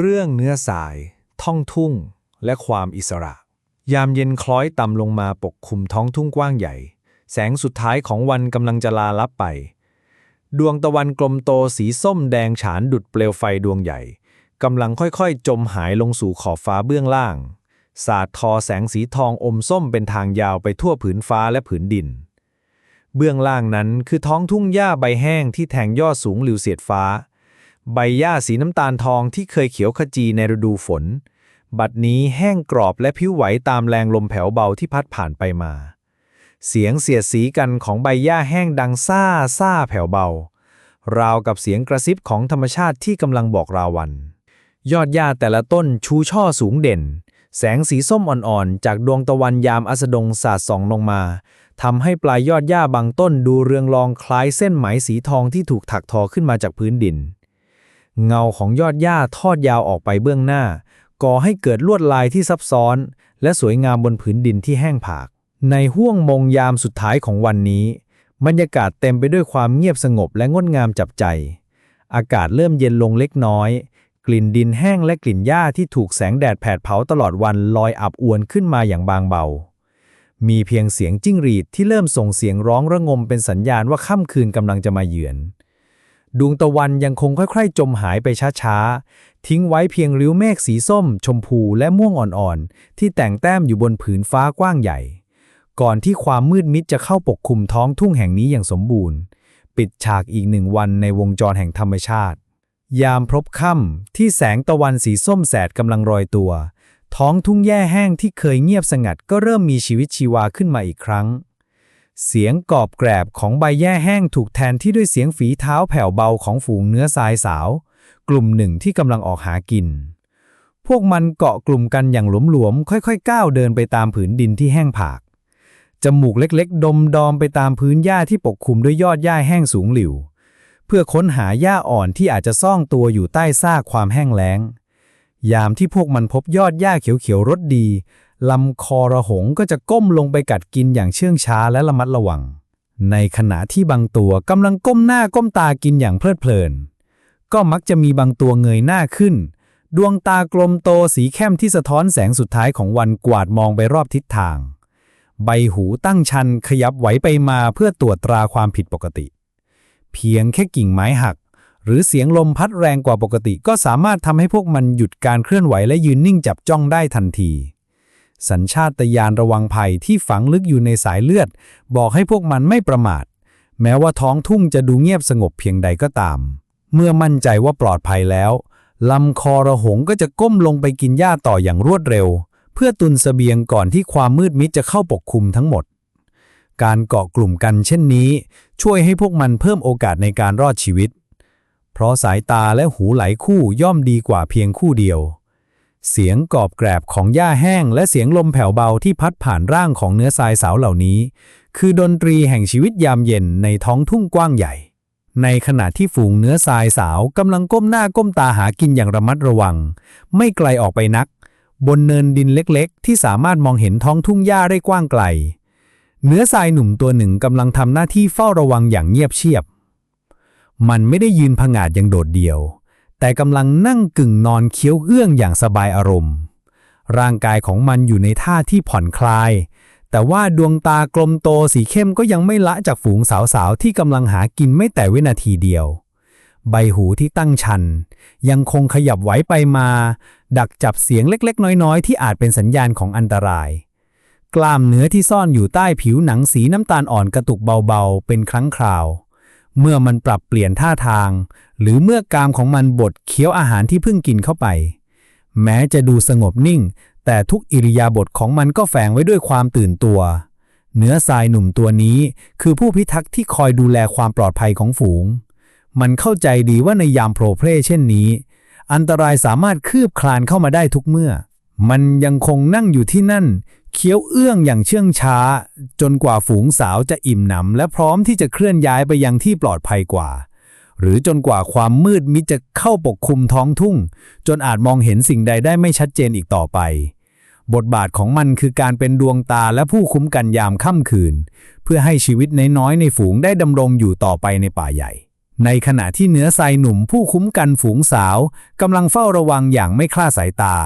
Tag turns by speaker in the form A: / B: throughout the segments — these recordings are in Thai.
A: เรื่องเนื้อสาย ท่องทุ่ง และความอิสระ ยามเย็นคล้อยต่ำลงมาปกคลุมท้องทุ่งกว้างใหญ่ แสงสุดท้ายของวันกำลังจะลาลับไป ดวงตะวันกลมโตสีส้มแดงฉานดุดเปลวไฟดวงใหญ่กำลังค่อยๆ จมหายลงสู่ขอบฟ้าเบื้องล่าง สาดทอแสงสีทองอมส้มเป็นทางยาวไปทั่วผืนฟ้าและผืนดิน เบื้องล่างนั้นคือท้องทุ่งหญ้าใบแห้งที่แทงยอดสูงหลิวเสียดฟ้า ใบหญ้าสีน้ำตาลทองที่เคยเขียวขจีในฤดูฝน บัดนี้แห้งกรอบและผิวไหวตามแรงลมแผ่วเบาที่พัดผ่านไปมา เสียงเสียดสีกันของใบหญ้าแห้งดังซ่าซ่าแผ่วเบา ราวกับเสียงกระซิบของธรรมชาติที่กำลังบอกราวัน ยอดหญ้าแต่ละต้นชูช่อสูงเด่น แสงสีส้มอ่อนๆ จากดวงตะวันยามอัสดงสาดส่องลงมาทำให้ปลายยอดหญ้าบางต้นดูเรืองรองคล้ายเส้นไหมสีทองที่ถูกถักทอขึ้นมาจากพื้นดิน เงาของยอดหญ้าทอดยาวออกไปเบื้องหน้า ก่อให้เกิดลวดลายที่ซับซ้อน และสวยงามบนผืนดินที่แห้งผาก ในห้วงมงยามสุดท้ายของวันนี้ บรรยากาศเต็มไปด้วยความเงียบสงบและงดงามจับใจ อากาศเริ่มเย็นลงเล็กน้อย กลิ่นดินแห้งและกลิ่นหญ้าที่ถูกแสงแดดแผดเผาตลอดวันลอยอับอวนขึ้นมาอย่างบางเบา มีเพียงเสียงจิ้งหรีดที่เริ่มส่งเสียงร้องระงมเป็นสัญญาณว่าค่ำคืนกำลังจะมาเยือน ดวงตะวันยังคงค่อยๆ จมหายไปช้าๆ ทิ้งไว้เพียงริ้วเมฆสีส้ม ชมพูและม่วงอ่อนๆ ที่แต่งแต้มอยู่บนผืนฟ้ากว้างใหญ่ ก่อนที่ความมืดมิดจะเข้าปกคลุมท้องทุ่งแห่งนี้อย่างสมบูรณ์ ปิดฉากอีกหนึ่งวันในวงจรแห่งธรรมชาติ ยามพบค่ำที่แสงตะวันสีส้มแสดกำลังรอยตัว ท้องทุ่งแย่แห้งที่เคยเงียบสงัดก็เริ่มมีชีวิตชีวาขึ้นมาอีกครั้ง เสียงกรอบแกรบของใบแย่แห้งถูกแทนที่ด้วยเสียงฝีเท้าแผ่วเบาของฝูงเนื้อทรายสาว กลุ่มหนึ่งที่กำลังออกหากิน พวกมันเกาะกลุ่มกันอย่างหลวมๆ ค่อยๆ ก้าวเดินไปตามผืนดินที่แห้งผาก จมูกเล็กๆ ดมดอมไปตามพื้นหญ้าที่ปกคลุมด้วยยอดหญ้าแห้งสูงหลิว เพื่อค้นหาหญ้าอ่อนที่อาจจะซ่องตัวอยู่ใต้ซากความแห้งแล้ง ยามที่พวกมันพบยอดหญ้าเขียวๆรสดี ลำคอระหงก็จะก้มลงไปกัดกินอย่างเชื่องช้าและระมัดระวัง ในขณะที่บางตัวกำลังก้มหน้าก้มตากินอย่างเพลิดเพลิน ก็มักจะมีบางตัวเงยหน้าขึ้น ดวงตากลมโตสีเข้มที่สะท้อนแสงสุดท้ายของวันกวาดมองไปรอบทิศทาง ใบหูตั้งชันขยับไหวไปมาเพื่อตรวจตราความผิดปกติ เพียงแค่กิ่งไม้หัก หรือเสียงลมพัดแรงกว่าปกติ ก็สามารถทำให้พวกมันหยุดการเคลื่อนไหวและยืนนิ่งจับจ้องได้ทันที สัญชาตญาณระวังภัยที่ฝังลึกอยู่ในสายเลือด บอกให้พวกมันไม่ประมาท แม้ว่าท้องทุ่งจะดูเงียบสงบเพียงใดก็ตาม เมื่อมั่นใจว่าปลอดภัยแล้วลำคอระหงก็จะก้มลงไปกินหญ้าต่ออย่างรวดเร็ว เพื่อตุนเสบียงก่อนที่ความมืดมิดจะเข้าปกคลุมทั้งหมด การเกาะกลุ่มกันเช่นนี้ ช่วยให้พวกมันเพิ่มโอกาสในการรอดชีวิต เพราะสายตาและหูไหลคู่ย่อมดีกว่าเพียงคู่เดียว เสียงกรอบแกรบของหญ้าแห้ง และเสียงลมแผ่วเบาที่พัดผ่านร่างของเนื้อทรายสาวเหล่านี้ คือดนตรีแห่งชีวิตยามเย็นในท้องทุ่งกว้างใหญ่ ในขณะที่ฝูงเนื้อทรายสาวกำลังก้มหน้าก้มตาหากินอย่างระมัดระวัง ไม่ไกลออกไปนัก บนเนินดินเล็กๆ ที่สามารถมองเห็นท้องทุ่งหญ้าได้กว้างไกล เนื้อทรายหนุ่มตัวหนึ่งกำลังทำหน้าที่เฝ้าระวังอย่างเงียบเชียบ มันไม่ได้ยืนผงาดอย่างโดดเดี่ยว แต่กำลังนั่งกึ่งนอนเคี้ยวเอื้องอย่างสบายอารมณ์ ร่างกายของมันอยู่ในท่าที่ผ่อนคลาย แต่ว่าดวงตากลมโตสีเข้มก็ยังไม่ละจากฝูงสาวๆ ที่กำลังหากินไม่แต่วินาทีเดียว ใบหูที่ตั้งชัน ยังคงขยับไหวไปมา ดักจับเสียงเล็กๆ น้อยๆ ที่อาจเป็นสัญญาณของอันตราย กล้ามเนื้อที่ซ่อนอยู่ใต้ผิวหนังสีน้ำตาลอ่อนกระตุกเบาๆ เป็นครั้งคราว เมื่อมันปรับเปลี่ยนท่าทาง หรือเมื่อกามของมันบดเคี้ยวอาหารที่เพิ่งกินเข้าไป แม้จะดูสงบนิ่ง แต่ทุกอิริยาบถของมันก็แฝงไว้ด้วยความตื่นตัว เนื้อทรายหนุ่มตัวนี้คือผู้พิทักษ์ที่คอยดูแลความปลอดภัยของฝูง มันเข้าใจดีว่าในยามโปรเพลเช่นนี้ อันตรายสามารถคืบคลานเข้ามาได้ทุกเมื่อ มันยังคงนั่งอยู่ที่นั่น เคี้ยวเอื้องอย่างเชื่องช้า จนกว่าฝูงสาวจะอิ่มหนำและพร้อมที่จะเคลื่อนย้ายไปยังที่ปลอดภัยกว่า หรือจนกว่าความมืดมิดจะเข้าปกคลุมท้องทุ่ง จนอาจมองเห็นสิ่งใดได้ไม่ชัดเจนอีกต่อไป บทบาทของมันคือการเป็นดวงตาและผู้คุ้มกันยามค่ำคืน เพื่อให้ชีวิตน้อยๆในฝูงได้ดำรงอยู่ต่อไปในป่าใหญ่
B: ในขณะที่เนื้อทรายหนุ่มผู้คุ้มกันฝูงสาวกำลังเฝ้าระวังอย่างไม่คลาดสายตา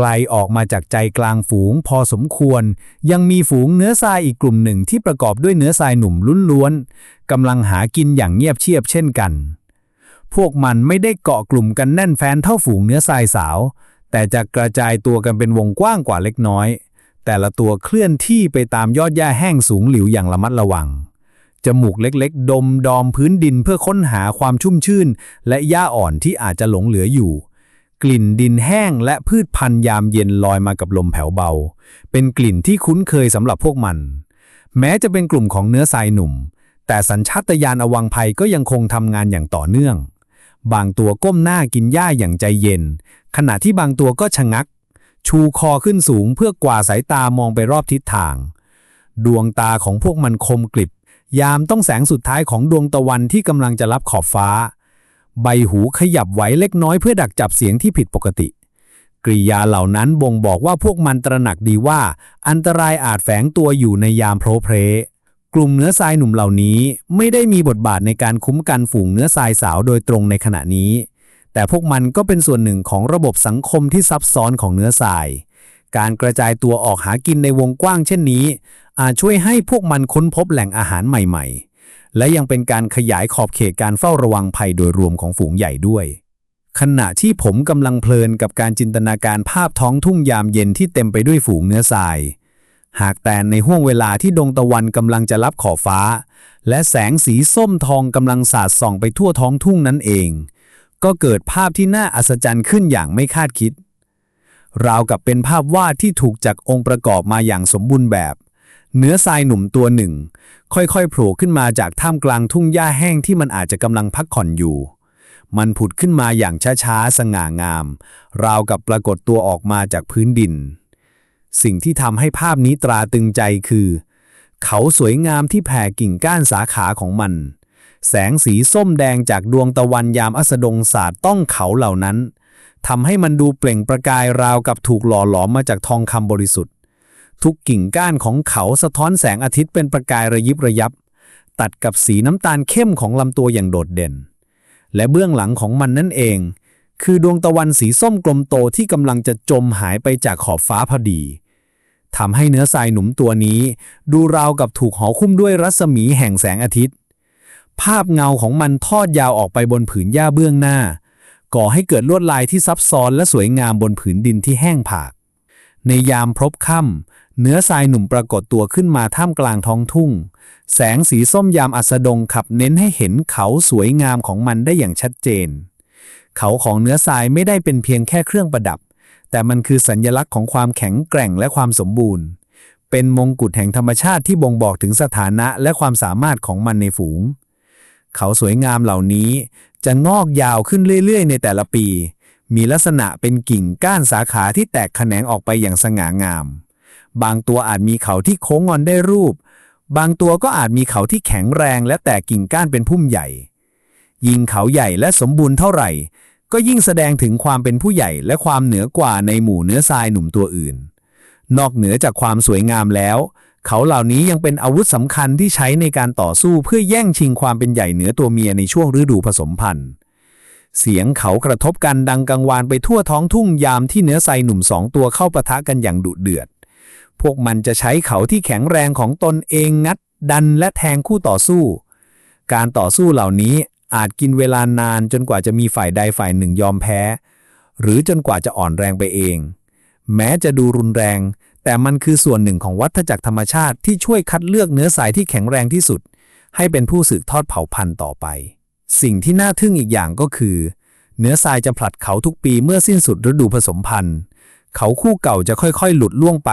B: ไกลออกมาจากใจกลางฝูงพอสมควร ยังมีฝูงเนื้อทรายอีกกลุ่มหนึ่งที่ประกอบด้วยเนื้อทรายหนุ่มลุ้นล้วนกำลังหากินอย่างเงียบเชียบเช่นกัน พวกมันไม่ได้เกาะกลุ่มกันแน่นแฟ้นเท่าฝูงเนื้อทรายสาว แต่จะกระจายตัวกันเป็นวงกว้างกว่าเล็กน้อย แต่ละตัวเคลื่อนที่ไปตามยอดหญ้าแห้งสูงหลิวอย่างระมัดระวังจมูกเล็กๆ ดมดอมพื้นดินเพื่อค้นหาความชุ่มชื่น และหญ้าอ่อนที่อาจจะหลงเหลืออยู่ กลิ่นดินแห้งและพืชพันธุ์ยามเย็นลอยมากับลมแผ่วเบา เป็นกลิ่นที่คุ้นเคยสำหรับพวกมัน แม้จะเป็นกลุ่มของเนื้อทรายหนุ่ม แต่สัญชาตญาณอวังภัยก็ยังคงทำงานอย่างต่อเนื่อง บางตัวก้มหน้ากินหญ้าอย่างใจเย็น ขณะที่บางตัวก็ชะงัก ชูคอขึ้นสูงเพื่อกว่าสายตามองไปรอบทิศทาง ดวงตาของพวกมันคมกริบ ยามต้องแสงสุดท้ายของดวงตะวันที่กำลังจะรับขอบฟ้า ใบหูขยับไหวเล็กน้อยเพื่อดักจับเสียงที่ผิดปกติ กริยาเหล่านั้นบ่งบอกว่าพวกมันตระหนักดีว่า อันตรายอาจแฝงตัวอยู่ในยามโพรเพรกลุ่มเนื้อทรายหนุ่มเหล่านี้ไม่ได้มีบทบาทในการคุ้มกันฝูงเนื้อทรายสาวโดยตรงในขณะนี้ แต่พวกมันก็เป็นส่วนหนึ่งของระบบสังคมที่ซับซ้อนของเนื้อทราย การกระจายตัวออกหากินในวงกว้างเช่นนี้ อาจช่วยให้พวกมันค้นพบแหล่งอาหารใหม่ ๆ และยังเป็นการขยายขอบเขตการเฝ้าระวังภัยโดยรวมของฝูงใหญ่ด้วย ขณะที่ผมกำลังเพลินกับการจินตนาการภาพท้องทุ่งยามเย็นที่เต็มไปด้วยฝูงเนื้อทราย หากแต่ในห้วงเวลาที่ดงตะวันกำลังจะรับขอบฟ้า และแสงสีส้มทองกำลังสาดส่องไปทั่วท้องทุ่งนั้นเอง ก็เกิดภาพที่น่าอัศจรรย์ขึ้นอย่างไม่คาดคิดราวกับเป็นภาพวาดที่ถูกจัดองค์ประกอบมาอย่างสมบูรณ์แบบ เนื้อทรายหนุ่มตัวหนึ่ง ค่อยๆโผล่ขึ้นมาจากท่ามกลางทุ่งหญ้าแห้งที่มันอาจจะกำลังพักผ่อนอยู่ มันผุดขึ้นมาอย่างช้าๆ สง่างาม ราวกับปรากฏตัวออกมาจากพื้นดิน สิ่งที่ทำให้ภาพนี้ตราตึงใจคือ เขาสวยงามที่แผ่กิ่งก้านสาขาของมัน แสงสีส้มแดงจากดวงตะวันยามอัสดงสาดต้องเขาเหล่านั้นทำให้มันดูเปล่งประกายราวกับถูกหล่อหลอมมาจากทองคำบริสุทธิ์ ทุกกิ่งก้านของเขาสะท้อนแสงอาทิตย์เป็นประกายระยิบระยับ ตัดกับสีน้ำตาลเข้มของลำตัวอย่างโดดเด่น และเบื้องหลังของมันนั่นเอง คือดวงตะวันสีส้มกลมโตที่กำลังจะจมหายไปจากขอบฟ้าพอดีทำให้เนื้อทรายหนุ่มตัวนี้ ดูราวกับถูกห่อคุ้มด้วยรัศมีแห่งแสงอาทิตย์ ภาพเงาของมันทอดยาวออกไปบนผืนหญ้าเบื้องหน้า ก่อให้เกิดลวดลายที่ซับซ้อนและสวยงามบนผืนดินที่แห้งผาก ในยามพรบค่ำ เนื้อทรายหนุ่มปรากฏตัวขึ้นมาท่ามกลางท้องทุ่ง แสงสีส้มยามอัสดงขับเน้นให้เห็นเขาสวยงามของมันได้อย่างชัดเจน เขาของเนื้อทรายไม่ได้เป็นเพียงแค่เครื่องประดับ แต่มันคือสัญญลักษณ์ของความแข็งแกร่งและความสมบูรณ์ เป็นมงกุฎแห่งธรรมชาติที่บ่งบอกถึงสถานะและความสามารถของมันในฝูง เขาสวยงามเหล่านี้จะงอกยาวขึ้นเรื่อยๆ ในแต่ละปี มีลักษณะเป็นกิ่งก้านสาขาที่แตกแขนงออกไปอย่างสง่างาม บางตัวอาจมีเขาที่โค้งงอนได้รูป บางตัวก็อาจมีเขาที่แข็งแรงและแตกกิ่งก้านเป็นพุ่มใหญ่ ยิ่งเขาใหญ่และสมบูรณ์เท่าไหร่ ก็ยิ่งแสดงถึงความเป็นผู้ใหญ่และความเหนือกว่าในหมู่เนื้อทรายหนุ่มตัวอื่น นอกเหนือจากความสวยงามแล้ว เขาเหล่านี้ยังเป็นอาวุธสำคัญที่ใช้ในการต่อสู้เพื่อแย่งชิงความเป็นใหญ่เหนือตัวเมียในช่วงฤดูผสมพันธุ์เสียงเขากระทบกันดังกังวานไปทั่วท้องทุ่งยามที่เนื้อทรายหนุ่มสองตัวเข้าปะทะกันอย่างดุเดือด พวกมันจะใช้เขาที่แข็งแรงของตนเองงัด ดันและแทงคู่ต่อสู้ การต่อสู้เหล่านี้อาจกินเวลานานจนกว่าจะมีฝ่ายใดฝ่ายหนึ่งยอมแพ้ หรือจนกว่าจะอ่อนแรงไปเอง แม้จะดูรุนแรง แต่มันคือส่วนหนึ่งของวัฏจักรธรรมชาติที่ช่วยคัดเลือกเนื้อสายที่แข็งแรงที่สุด ให้เป็นผู้สืบทอดเผ่าพันธุ์ต่อไป สิ่งที่น่าทึ่งอีกอย่างก็คือ เนื้อทรายจะผลัดเขาทุกปีเมื่อสิ้นสุดฤดูผสมพันธุ์ เขาคู่เก่าจะค่อยๆ หลุดล่วงไป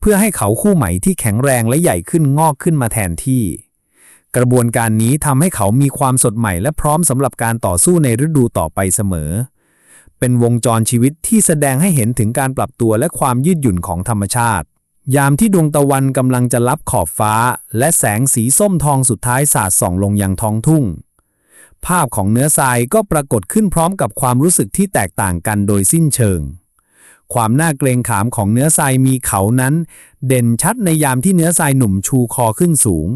B: เพื่อให้เขาคู่ใหม่ที่แข็งแรงและใหญ่ขึ้นงอกขึ้นมาแทนที่ กระบวนการนี้ทำให้เขามีความสดใหม่และพร้อมสำหรับการต่อสู้ในฤดูต่อไปเสมอ เป็นวงจรชีวิตที่แสดงให้เห็นถึงการปรับตัวและความยืดหยุ่นของธรรมชาติ ยามที่ดวงตะวันกำลังจะลับขอบฟ้า และแสงสีส้มทองสุดท้ายสาดส่องลงยังท้องทุ่งภาพของเนื้อทรายก็ปรากฏขึ้นพร้อมกับความรู้สึกที่แตกต่างกันโดยสิ้นเชิง ความน่าเกรงขามของเนื้อทรายมีเขานั้น เด่นชัดในยามที่เนื้อทรายหนุ่มชูคอขึ้นสูง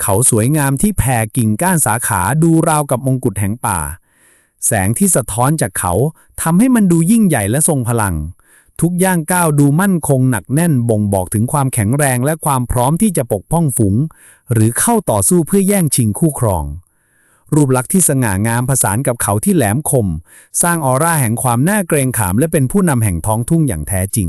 B: เขาสวยงามที่แผ่กิ่งก้านสาขาดูราวกับมงกุฎแห่งป่า แสงที่สะท้อนจากเขาทำให้มันดูยิ่งใหญ่และทรงพลัง ทุกย่างก้าวดูมั่นคงหนักแน่นบ่งบอกถึงความแข็งแรงและความพร้อมที่จะปกป้องฝูง หรือเข้าต่อสู้เพื่อแย่งชิงคู่ครอง รูปลักษณ์ที่สง่างามผสานกับเขาที่แหลมคม สร้างออร่าแห่งความน่าเกรงขามและเป็นผู้นำแห่งท้องทุ่งอย่างแท้จริง